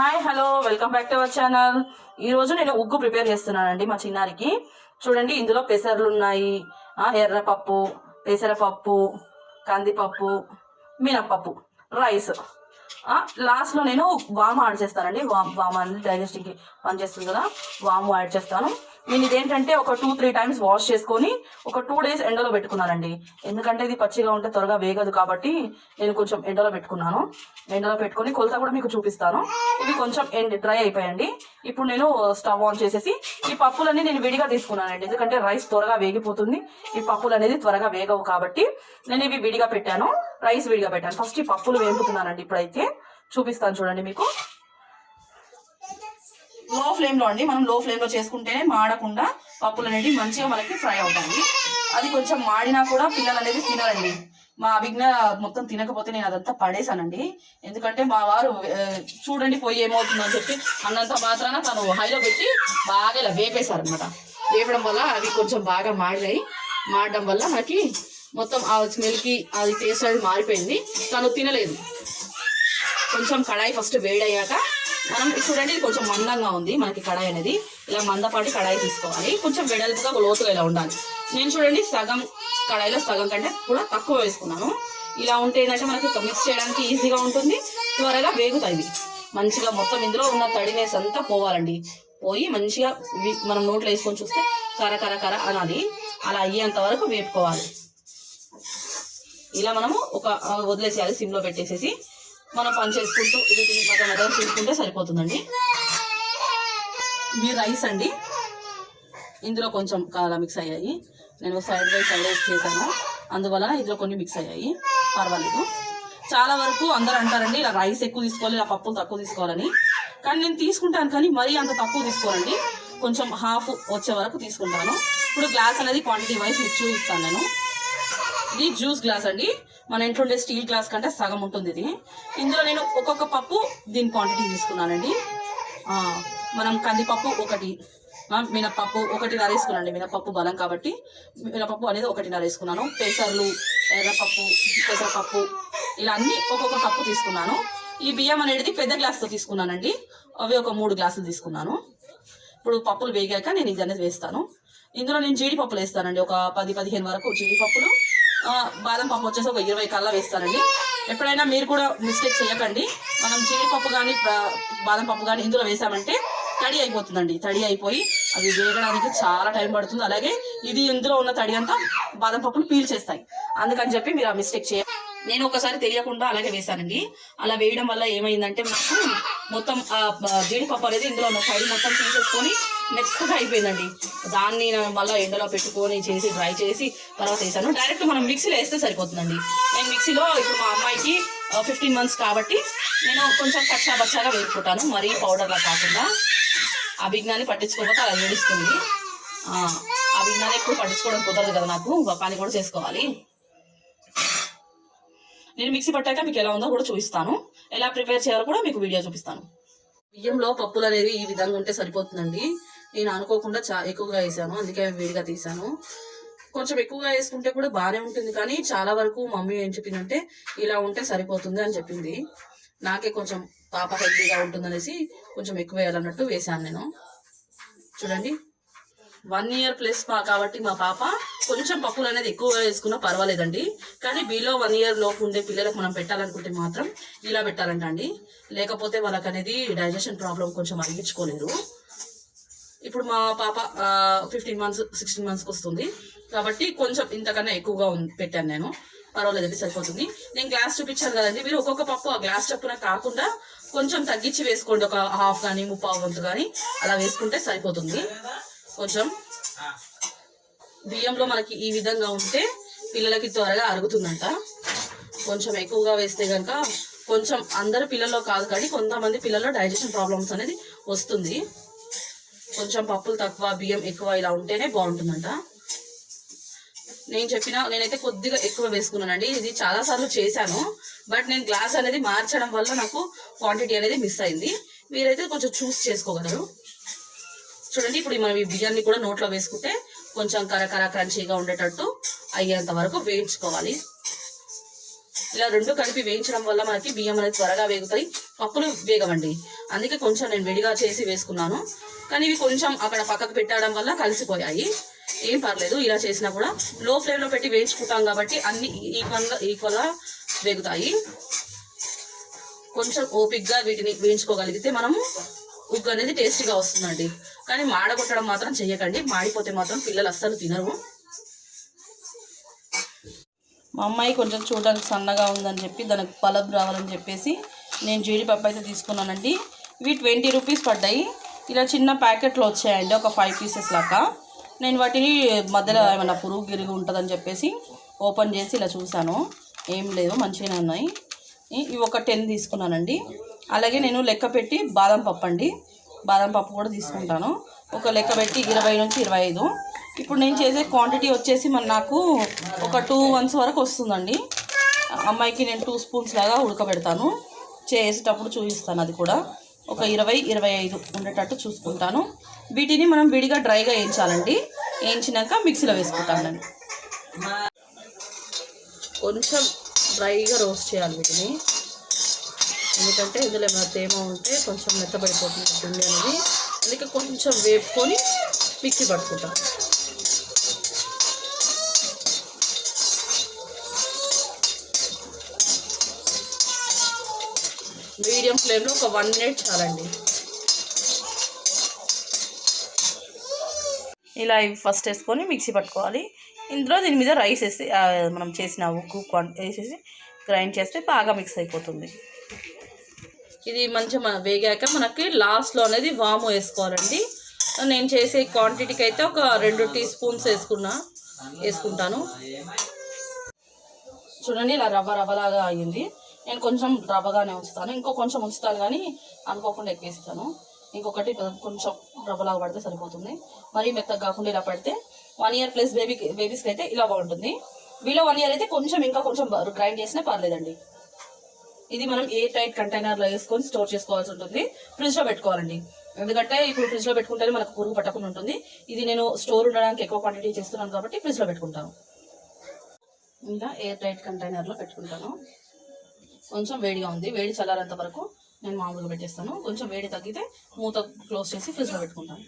Hi hello welcome back to our channel ఈరోజు నేను ఉగ్గు ప్రిపేర్ చేస్తున్నానండి మా చిన్నారికి. చూడండి ఇందులో పెసర్లు ఉన్నాయి. ఎర్రపప్పు పెసరపప్పు కందిపప్పు మినప్పప్పు రైస్ లాస్ట్లో నేను వాము యాడ్ చేస్తానండి. వామ్ వామ్ అనేది డైజెస్టింగ్కి పనిచేస్తుంది కదా వాము యాడ్ చేస్తాను. నేను ఇదేంటంటే ఒక టూ త్రీ టైమ్స్ వాష్ చేసుకొని ఒక టూ డేస్ ఎండలో పెట్టుకున్నానండి. ఎందుకంటే ఇది పచ్చిగా ఉంటే త్వరగా వేగదు కాబట్టి నేను కొంచెం ఎండలో పెట్టుకున్నాను. ఎండలో పెట్టుకొని కొలత కూడా మీకు చూపిస్తాను. ఇవి కొంచెం ఎండ్ డ్రై అయిపోయండి. ఇప్పుడు నేను స్టవ్ ఆన్ చేసేసి ఈ పప్పులన్నీ నేను విడిగా తీసుకున్నానండి. ఎందుకంటే రైస్ త్వరగా వేగిపోతుంది. ఈ పప్పులు అనేది త్వరగా వేగవు కాబట్టి నేను ఇవి విడిగా పెట్టాను. రైస్ విడిగా పెట్టాను. ఫస్ట్ ఈ పప్పులు వేపుతున్నానండి ఇప్పుడైతే. చూపిస్తాను చూడండి మీకు. లో ఫ్లేమ్లో అండి. మనం లో ఫ్లేమ్లో చేసుకుంటేనే మాడకుండా పప్పులు అనేవి మంచిగా మనకి ఫ్రై అవుతాయి. అది కొంచెం మాడినా కూడా పిల్లలు అనేది తినరండి. మా అభిజ్ఞ మొత్తం తినకపోతే నేను అదంతా పడేశానండి. ఎందుకంటే మా వారు చూడండి పొయ్యి ఏమవుతుందని చెప్పి అన్నంత మాత్రాన తను హైలో పెట్టి బాగా ఇలా వేపేశారు అనమాట వేపడం వల్ల అవి కొంచెం బాగా మాడినాయి. మాడడం వల్ల మనకి మొత్తం ఆ స్మెల్కి అది టేస్ట్ అనేది మారిపోయింది. తను తినలేదు. కొంచెం కడాయి ఫస్ట్ వేడయ్యాక మనం చూడండి ఇది కొంచెం మందంగా ఉంది మనకి కడాయి అనేది. ఇలా మందపాటి కడాయి తీసుకోవాలి. కొంచెం వెడల్పుగా లోతుగా ఇలా ఉండాలి. నేను చూడండి సగం కడాయిలో సగం కంటే కూడా తక్కువ వేసుకున్నాను. ఇలా ఉంటే ఏంటంటే మనకి మిక్స్ చేయడానికి ఈజీగా ఉంటుంది. త్వరగా వేగుతాయి మంచిగా మొత్తం ఇందులో ఉన్న తడినేసి అంతా పోవాలండి. పోయి మంచిగా మనం నోట్లో వేసుకొని చూస్తే కర కర కర అనాలి. అలా అయ్యేంత వరకు వేపుకోవాలి. ఇలా మనము ఒక వదిలేసేయాలి సిమ్లో పెట్టేసేసి. మనం పని చేసుకుంటూ వీటిని మనం మొదలు చేసుకుంటే సరిపోతుందండి. ఇవి రైస్ అండి. ఇందులో కొంచెం కాలా మిక్స్ అయ్యాయి. నేను సైడ్ బై సైడ్ వేసి చేశాను. అందువల్ల ఇందులో కొన్ని మిక్స్ అయ్యాయి. పర్వాలేదు. చాలా వరకు అందరు అంటారండి ఇలా రైస్ ఎక్కువ తీసుకోవాలి ఇలా పప్పులు తక్కువ తీసుకోవాలని. కానీ నేను తీసుకుంటాను కానీ మరీ అంత తక్కువ తీసుకోనండి. కొంచెం హాఫ్ వచ్చే వరకు తీసుకుంటాను. ఇప్పుడు గ్లాస్ అనేది క్వాంటిటీ వైజ్ మీకు చూపిస్తాను నేను. ఇది జ్యూస్ గ్లాస్ అండి. మన ఇంట్లో ఉండే స్టీల్ గ్లాస్ కంటే సగం ఉంటుంది ఇది. ఇందులో నేను ఒక్కొక్క పప్పు దీని క్వాంటిటీ తీసుకున్నానండి. మనం కందిపప్పు ఒకటి మినపప్పు ఒకటి నరేసుకున్నానండి మినపప్పు బలం కాబట్టి మినపప్పు అనేది ఒకటిన్నర వేసుకున్నాను. పెసర్లు ఎర్రపప్పు పెసరపప్పు ఇలా అన్ని ఒక్కొక్క కప్పు తీసుకున్నాను. ఈ బియ్యం అనేది పెద్ద గ్లాస్తో తీసుకున్నానండి. అవి ఒక మూడు గ్లాసులు తీసుకున్నాను. ఇప్పుడు పప్పులు వేగాక నేను ఇది అనేది వేస్తాను. ఇందులో నేను జీడిపప్పులు వేస్తానండి. ఒక పది పదిహేను వరకు జీడిపప్పులు. బాదం పప్పు వచ్చేసి ఒక ఇరవై కల్లా వేస్తానండి ఎప్పుడైనా మీరు కూడా మిస్టేక్ చేయకండి మనం జీడిపప్పు కానీ బాదం పప్పు కానీ ఇందులో వేసామంటే తడి అయిపోతుందండి. తడి అయిపోయి అవి వేగడానికి చాలా టైం పడుతుంది. అలాగే ఇది ఇందులో ఉన్న తడి అంతా బాదం పప్పులు పీల్చేస్తాయి. అందుకని చెప్పి మీరు ఆ మిస్టేక్ చేయాలి నేను ఒకసారి తెలియకుండా అలాగే వేశానండి. అలా వేయడం వల్ల ఏమైందంటే మాకు మొత్తం ఆ జీడిపప్పు అనేది ఇందులో ఉన్న సైడ్ మొత్తం తీసేసుకొని మెత్తగా అయిపోయిందండి. దాన్ని మళ్ళీ ఎండలో పెట్టుకొని చేసి డ్రై చేసి తర్వాత వేసాను డైరెక్ట్ మనం మిక్సీలో వేస్తే సరిపోతుందండి. నేను మిక్సీలో ఇప్పుడు మా అమ్మాయికి ఫిఫ్టీన్ మంత్స్ కాబట్టి నేను కొంచెం కచ్చా బచ్చాగా వేసుకుంటాను. మరీ పౌడర్లా కాకుండా అభిజ్ఞాన్ని పట్టించుకోకపోతే అలా ఏడుస్తుంది. ఆ, అభిజ్ఞాన్ని ఎక్కువ పట్టించుకోవడం కుదరదు కదా నాకు. పని కూడా చేసుకోవాలి. నేను మిక్సీ పట్టాక మీకు ఎలా ఉందో కూడా చూపిస్తాను. ఎలా ప్రిపేర్ చేయాలో కూడా మీకు వీడియో చూపిస్తాను. బియ్యంలో పప్పులు అనేవి ఈ విధంగా ఉంటే సరిపోతుందండి. నేను అనుకోకుండా చా ఎక్కువగా వేసాను. అందుకే వేడిగా తీసాను. కొంచెం ఎక్కువగా వేసుకుంటే కూడా బాగానే ఉంటుంది కానీ చాలా వరకు మమ్మీ ఏం చెప్పిందంటే ఇలా ఉంటే సరిపోతుంది అని చెప్పింది. నాకే కొంచెం పాప హెల్తీగా ఉంటుందనేసి కొంచెం ఎక్కువ వేయాలన్నట్టు వేసాను నేను. చూడండి. వన్ ఇయర్ ప్లస్ మా కాబట్టి మా పాప కొంచెం పప్పులు అనేది ఎక్కువగా వేసుకున్నా పర్వాలేదండి. కానీ బిలో వన్ ఇయర్ లోపు ఉండే పిల్లలకు మనం పెట్టాలనుకుంటే మాత్రం ఇలా పెట్టాలంట అండి లేకపోతే వాళ్ళకి అనేది డైజెషన్ ప్రాబ్లం కొంచెం అరిగించుకోలేరు. ఇప్పుడు మా పాప ఫిఫ్టీన్ మంత్స్ సిక్స్టీన్ మంత్స్కి వస్తుంది. కాబట్టి కొంచెం ఇంతకన్నా ఎక్కువగా పెట్టాను నేను. పర్వాలేదండి సరిపోతుంది. నేను గ్లాస్ చూపించాను కదండి. మీరు ఒక్కొక్క పప్పు ఆ గ్లాస్ చప్పున కాకుండా కొంచెం తగ్గించి వేసుకోండి. ఒక హాఫ్ కానీ ముప్పావు వంతు కానీ అలా వేసుకుంటే సరిపోతుంది. కొంచెం. బియ్యంలో మనకి ఈ విధంగా ఉంటే పిల్లలకి త్వరగా అరుగుతుందంట. కొంచెం ఎక్కువగా వేస్తే కనుక కొంచెం అందరు పిల్లల్లో కాదు కానీ కొంతమంది పిల్లల్లో డైజెషన్ ప్రాబ్లమ్స్ అనేది వస్తుంది. కొంచెం పప్పులు తక్కువ బియ్యం ఎక్కువ ఇలా ఉంటేనే బాగుంటుందంట. నేను చెప్పిన నేనైతే కొద్దిగా ఎక్కువ వేసుకున్నానండి. ఇది చాలాసార్లు చేశాను. బట్ నేను గ్లాస్ అనేది మార్చడం వల్ల నాకు క్వాంటిటీ అనేది మిస్ అయింది. మీరైతే కొంచెం చూస్ చేసుకోగలరు. చూడండి ఇప్పుడు మనం ఈ బియ్యాన్ని కూడా నోట్లో వేసుకుంటే కొంచెం కరకర క్రంచీగా ఉండేటట్టు అయ్యేంత వరకు వేయించుకోవాలి. ఇలా రెండు కలిపి వేయించడం వల్ల మనకి బియ్యం అనేది త్వరగా వేగుతాయి పప్పులు వేగవండి. అందుకే కొంచెం నేను విడిగా చేసి వేసుకున్నాను. కానీ ఇవి కొంచెం అక్కడ పక్కకు పెట్టడం వల్ల కలిసిపోయాయి. ఏం పర్లేదు ఇలా చేసినా కూడా లో ఫ్లేమ్లో పెట్టి వేయించుకుంటాం కాబట్టి అన్ని ఈక్వల్గా ఈక్వల్గా వేగుతాయి. కొంచెం ఓపిక్గా వీటిని వేయించుకోగలిగితే మనము ఉగ్గు అనేది టేస్టీగా వస్తుందండి. కానీ మాడగొట్టడం మాత్రం చెయ్యకండి. మాడిపోతే మాత్రం పిల్లలు అస్సలు తినరు. మా అమ్మాయి కొంచెం చూడడానికి సన్నగా ఉందని చెప్పి దానికి పలబ్ రావాలని చెప్పేసి నేను జీడిపప్పు అయితే తీసుకున్నానండి. ఇవి ట్వంటీ రూపీస్ పడ్డాయి. ఇలా చిన్న ప్యాకెట్లు వచ్చాయండి ఒక ఫైవ్ పీసెస్ లాగా. నేను వాటిని మధ్యలో ఏమైనా పురుగు గిరుగు ఉంటుందని చెప్పేసి ఓపెన్ చేసి ఇలా చూశాను. ఏం లేదు మంచిగానే ఉన్నాయి. ఇవి ఒక టెన్ తీసుకున్నానండి. అలాగే నేను లెక్క పెట్టి బాదం పప్పు అండి. బాదం పప్పు కూడా తీసుకుంటాను. ఒక లెక్క పెట్టి ఇరవై నుంచి ఇరవై ఐదు. ఇప్పుడు నేను చేసే క్వాంటిటీ వచ్చేసి మన నాకు ఒక టూ వన్స్ వరకు వస్తుందండి. అమ్మాయికి నేను టూ స్పూన్స్ లాగా ఉడకబెడతాను. చేసేటప్పుడు చూపిస్తాను అది కూడా. ఒక ఇరవై ఇరవై ఐదు ఉండేటట్టు చూసుకుంటాను. వీటిని మనం విడిగా డ్రైగా వేయించాలండి. వేయించినాక మిక్సీలో వేసుకుంటానండి కొంచెం డ్రైగా రోస్ట్ చేయాలి వీటిని. ఎందుకంటే ఇందులో ఏమైనా తేమ ఉంటే కొంచెం మెత్తబడిపోతుంది పిండి అనేది. అందుకే కొంచెం వేపుకొని మిక్సీ పట్టుకుంటాం. మీడియం ఫ్లేమ్లో ఒక వన్ మినిట్ చాలండి. ఇలా ఇవి ఫస్ట్ వేసుకొని మిక్సీ పట్టుకోవాలి. ఇందులో దీని మీద రైస్ వేసి మనం చేసిన ఉక్కు వేసేసి గ్రైండ్ చేస్తే బాగా మిక్స్ అయిపోతుంది. ఇది మంచిగా మన వేగాక మనకి లాస్ట్లో అనేది వాము వేసుకోవాలండి. నేను చేసే క్వాంటిటీకి అయితే ఒక రెండు టీ స్పూన్స్ వేసుకున్నా వేసుకుంటాను. చూడండి ఇలా రవ్వ రవ్వలాగా అయ్యింది నేను కొంచెం రవ్వగానే ఉంచుతాను. ఇంకో కొంచెం ఉంచుతాను కానీ అనుకోకుండా ఎక్కువేస్తాను ఇంకొకటి కొంచెం రవ్వలాగా పడితే సరిపోతుంది. మరీ మెత్తగా కాకుండా ఇలా పడితే వన్ ఇయర్ ప్లస్ బేబీ బేబీస్కి అయితే ఇలా బాగుంటుంది. వీలో వన్ ఇయర్ అయితే కొంచెం ఇంకా కొంచెం గ్రైండ్ చేసినా పర్లేదండి. ఇది మనం ఏ టైట్ కంటైనర్లో వేసుకొని స్టోర్ చేసుకోవాల్సి ఉంటుంది? ఫ్రిడ్జ్లో పెట్టుకోవాలండి. ఎందుకంటే ఇప్పుడు ఫ్రిడ్జ్లో పెట్టుకుంటేనే మనకు పురుగు పట్టకుండా ఉంటుంది. ఇది నేను స్టోర్ ఉండడానికి ఎక్కువ క్వాంటిటీ చేస్తున్నాను కాబట్టి ఫ్రిడ్జ్లో పెట్టుకుంటాను. ఇంకా ఎయిర్ టైట్ కంటైనర్లో పెట్టుకుంటాను. కొంచెం వేడిగా ఉంది. వేడి చల్లారేంత వరకు నేను మామూలుగా పెట్టేస్తాను. కొంచెం వేడి తగ్గితే మూత క్లోజ్ చేసి ఫ్రిడ్జ్లో పెట్టుకుంటాను.